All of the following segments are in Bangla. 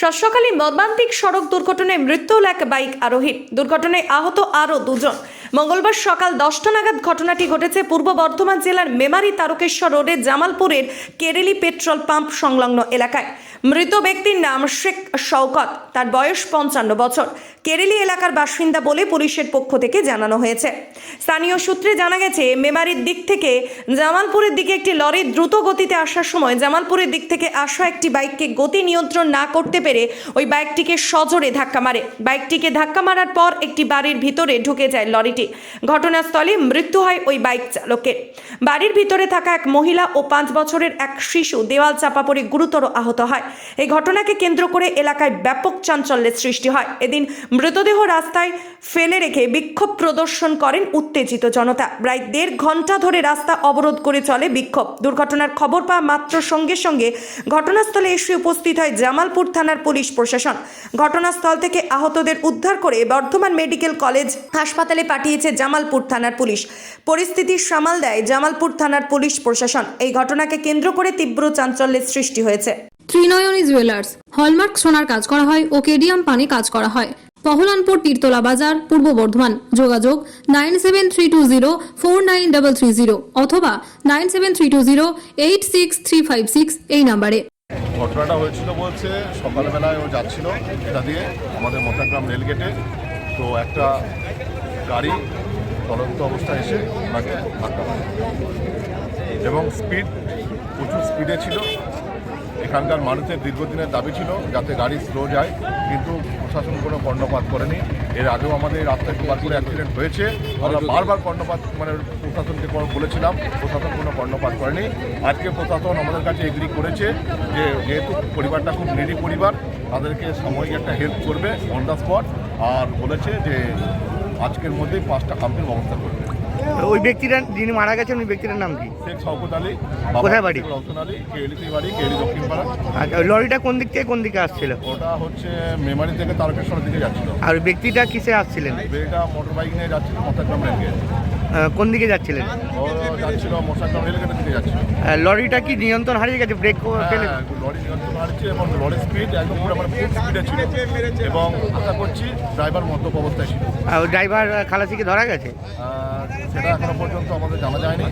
শস্যখালী মর্মান্তিক সড়ক দুর্ঘটনায় মৃত্যু হল এক বাইক আরোহীর দুর্ঘটনায় আহত আরও দুজন। মঙ্গলবার সকাল দশটা নাগাদ ঘটনাটি ঘটেছে পূর্ব বর্ধমান জেলার মেমারি তারকেশ্বর রোডে জামালপুরের কেরেলি পেট্রোল পাম্প সংলগ্ন এলাকায়। মৃত ব্যক্তির নাম শেখ শওকত। তার বয়স পঞ্চান্ন বছর। কেরেলি এলাকার বাসিন্দা বলে পুলিশের পক্ষ থেকে জানানো হয়েছে। স্থানীয় সূত্রে জানা গেছে, মেমারির দিক থেকে জামালপুরের দিকে একটি লরি দ্রুত গতিতে আসার সময় জামালপুরের দিক থেকে আসা একটি বাইককে গতি নিয়ন্ত্রণ না করতে পেরে ওই বাইকটিকে সজোরে ধাক্কা মারে। বাইকটিকে ধাক্কা মারার পর একটি বাড়ির ভিতরে ঢুকে যায় লরিটি। ঘটনাস্থলে মৃত্যু হয় ওই বাইক চালকের। বাড়ির ভিতরে থাকা এক মহিলা ও পাঁচ বছরের এক শিশু দেওয়াল চাপা পড়ে গুরুতর আহত হয়। এই ঘটনাকে কেন্দ্র করে এলাকায় ব্যাপক চাঞ্চল্যের সৃষ্টি হয়। এদিন মৃতদেহ রাস্তায় ফেলে রেখে বিক্ষোভ প্রদর্শন করেন উত্তেজিত জনতা। প্রায় দেড় ঘণ্টা ধরে রাস্তা অবরোধ করে চলে বিক্ষোভ। দুর্ঘটনার খবর পাওয়া মাত্র সঙ্গে সঙ্গে ঘটনাস্থলে এসে উপস্থিত হয় জামালপুর থানার পুলিশ প্রশাসন। ঘটনাস্থল থেকে আহতদের উদ্ধার করে বর্ধমান মেডিকেল কলেজ হাসপাতালে পাঠিয়েছে জামালপুর থানার পুলিশ। পরিস্থিতি সামাল দেয় জামালপুর থানার পুলিশ প্রশাসন। এই ঘটনাকে কেন্দ্র করে তীব্র চাঞ্চল্যের সৃষ্টি হয়েছে। ত্রিনয়নী জুয়েলার্স। হলমার্ক সোনার কাজ করা হয় ও কেডিয়াম পানি কাজ করা হয়। পহলানপুর তীরতলা বাজার, পূর্ব বর্ধমান। যোগাযোগ nine seven three two zero four nine double three zero অথবা nine seven three two zero eight six three five six এই নাম্বারে। ঘটনাটা হয়েছিল বলছে, সকালবেলায় ও যাচ্ছিল এটা দিয়ে আমাদের মতাগ্রাম রেলগেটে। তো একটা গাড়ি চলন্ত অবস্থায় এসে ওনাকে ধাক্কা এবং স্পিড প্রচুর স্পিডে ছিল। এখানকার মানুষের দীর্ঘদিনের দাবি ছিল যাতে গাড়ি স্লো যায় কিন্তু প্রশাসন কোনো কর্ণপাত করেনি। এর আগেও আমাদের এই রাস্তায় দুবার করে অ্যাক্সিডেন্ট হয়েছে। আমরা বারবার কর্ণপাত মানে প্রশাসনকে বলেছিলাম প্রশাসন কোনো কর্ণপাত করেনি। আজকে প্রশাসন আমাদের কাছে এগ্রি করেছে যে যেহেতু পরিবারটা খুব নিরি পরিবার তাদেরকে সাময়িক একটা হেল্প করবে অন দ্য স্পট আর বলেছে যে আজকের মধ্যেই পাঁচটা কাম্পির ব্যবস্থা করবে। ওই ব্যক্তিরা যিনি মারা গেছেন ওই ব্যক্তিটার নাম কি? শেখ শওকত আলী কোথায় বাড়ি? রতন আলী কেএলিতে বাড়ি কেএলি দক্ষিণপাড়া। আচ্ছা ওই লরিটা কোন দিক থেকে কোন দিকে আসছিল? ওটা হচ্ছে মেমারি থেকে তারকেশ্বরের দিকে যাচ্ছিল। আর ওই ব্যক্তিটা কিসে আসছিলেন? এটা মোটর বাইক নিয়ে যাচ্ছিল রেলগেট। কোন দিকে যাচ্ছিলেন? লরিটা কি নিয়ন্ত্রণ হারিয়ে গেছে? ব্রেক ফেলে হ্যাঁ, লরি নিয়ন্ত্রণ হারছে এবং লরির স্পিড একদম পুরো ফুল স্পিডে ছিল। এবং আশা করছি ড্রাইভার মদ্যপ অবস্থায় ছিল। ড্রাইভার খালাসিকে ধরা গেছে? সেটা এখনও পর্যন্ত আমাদের জানা যায়নি।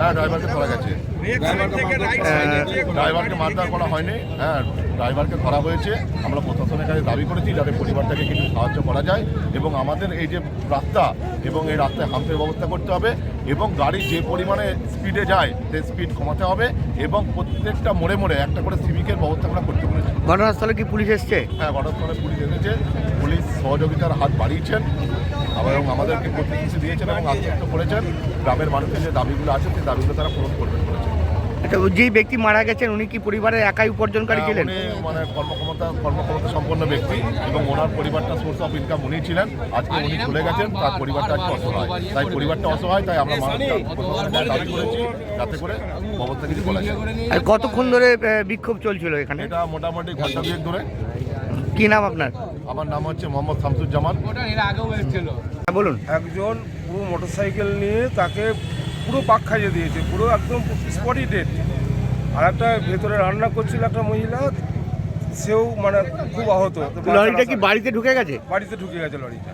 হ্যাঁ ড্রাইভারকে ধরা গেছে। ড্রাইভারকে মারধর করা হয়নি। হ্যাঁ ড্রাইভারকে ধরা হয়েছে। আমরা প্রশাসনের কাছে দাবি করেছি যাতে পরিবারটাকে কিছু সাহায্য করা যায় এবং আমাদের এই যে রাস্তা এবং এই রাস্তায় হাম্পের ব্যবস্থা করতে হবে এবং গাড়ি যে পরিমাণে স্পিডে যায় সেই স্পিড কমাতে হবে এবং প্রত্যেকটা মোড়ে মোড়ে একটা করে সিভিকের ব্যবস্থা আমরা করতে বলেছি। ঘটনাস্থলে কি পুলিশ এসছে? হ্যাঁ ঘটনাস্থলে পুলিশ এসেছে। পুলিশ সহযোগিতার হাত বাড়িয়েছেন এবং আমাদেরকে প্রতিশ্রুতি দিয়েছেন এবং আশ্বস্ত করেছেন। গ্রামের মানুষের যে দাবিগুলো আছে সেই দাবিগুলো তারা পূরণ করবেন বলেছেন। আচ্ছা ওই যেই ব্যক্তি মারা গেছেন উনি কি পরিবারের একাই উপার্জনকারী হ্যাঁ, ছিলেন? মানে কর্মক্ষমতা কর্মক্ষমতা সম্পন্ন ব্যক্তি এবং ওনার পরিবারটা সোর্স অফ ইনকাম উনি ছিলেন। আজকে উনি চলে গেছেন তার পরিবারটা আজকে অসহায়। তাই পরিবারটা অসহায় তাই আমরা দাবি করেছি যাতে করে ব্যবস্থা কিছু বলা যায় আর কতক্ষণ ধরে বিক্ষোভ চলছিল এখানে? এটা মোটামুটি ঘণ্টা দুয়েক ধরে। কি নাম আপনার? আমার নাম হচ্ছে মোহাম্মদ শামসুজ্জামান। হ্যাঁ, বলুন। একজন পুরো মোটরসাইকেল নিয়ে তাকে পুরো পাক খাইয়ে দিয়েছে পুরো একদম স্পটই ডেট আর একটা ভেতরে রান্না করছিল একটা মহিলা সেও মানে খুব আহত। লরিটা কি বাড়িতে ঢুকে গেছে? বাড়িতে ঢুকে গেছে লরিটা।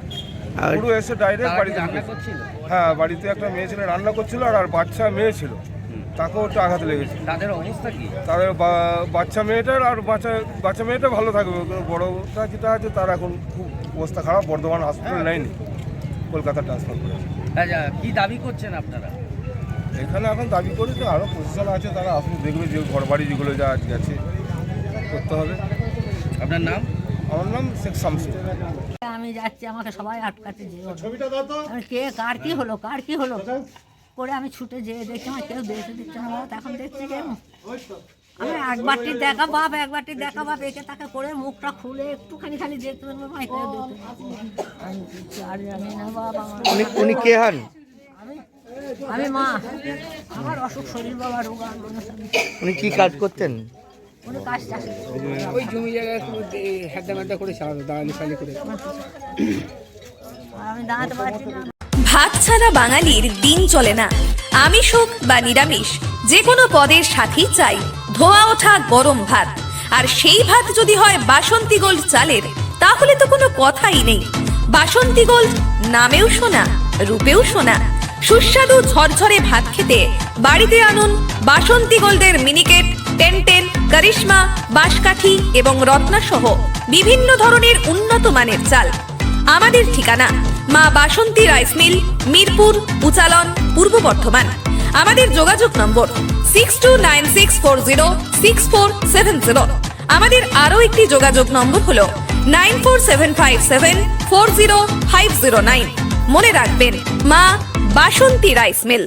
পুরো এসে ডাইরেক্ট বাড়িতে ঢুকে হ্যাঁ বাড়িতে একটা মেয়ে ছেলে রান্না করছিল আর আর বাচ্চা মেয়ে ছিল। তাকেও একটু আঘাত লেগেছে। তাদের অবস্থা কি? তাদের বাচ্চা মেয়েটার আর বাচ্চা বাচ্চা মেয়েটা ভালো থাকবে। বড়টা যেটা আছে তার এখন খুব অবস্থা খারাপ। বর্ধমান হসপিটাল নেয়নি। কলকাতা ট্রান্সফার করেছে। আচ্ছা কি দাবি করছেন আপনারা? এখানে এখন দাবি করি তো আরও প্রশাসন আছে তারা আসলে দেখবে যে ঘর বাড়ি যেগুলো যা গেছে করতে হবে। আপনার নাম? আমার নাম শেখ শামসু আমি যাচ্ছি আমাকে সবাই আটকাতে যে কে কার কি হলো কার কি হলো? করে আমি ছুটে যেয়ে দেখছি আমার কেউ দেখতে দিচ্ছে না তখন দেখছি যে আমি একবারটি দেখা বাপ একবারটি দেখা বাপ একে তাকে করে মুখটা খুলে একটুখানি খালি দেখতে পারব মা কেউ দেখতে আমি আর জানি না। বাবা আমার উনি উনি কে হন? আমি মা। আমার অসুখ শরীর বাবা রোগা উনি কি কাজ করতেন? ওই জমি জায়গায় হ্যাড্ডা ম্যাড্ডা করে চালাতো দাঁড়ালি ফালি করে। আমি দাঁড়াতে পারছি না। ভাত ছাড়া বাঙালির দিন চলে না। আমিষ হোক বা নিরামিষ যে কোনো পদের সাথেই চাই। ধোয়া ওঠা গরম ভাত। আর সেই ভাত যদি হয় বাসন্তী গোল্ড চালের তাহলে তো কোনো কথাই নেই। বাসন্তী গোল্ড নামেও শোনা রূপেও শোনা। সুস্বাদু ঝরঝরে ভাত খেতে বাড়িতে আনুন বাসন্তী গোল্ডের মিনিকেট টেন টেন করিশ্মা, বাঁশকাঠি এবং রত্না সহ বিভিন্ন ধরনের উন্নত মানের চাল। আমাদের ঠিকানা মা বাসন্তী রাইস মিল, মিরপুর, উচালন, পূর্ব বর্ধমান। আমাদের যোগাযোগ number six two nine six four zero six four seven zero আমাদের আরও একটি যোগাযোগ নম্বর হল nine four seven five seven four zero five zero nine মনে রাখবেন, মা বাসন্তী রাইস মিল।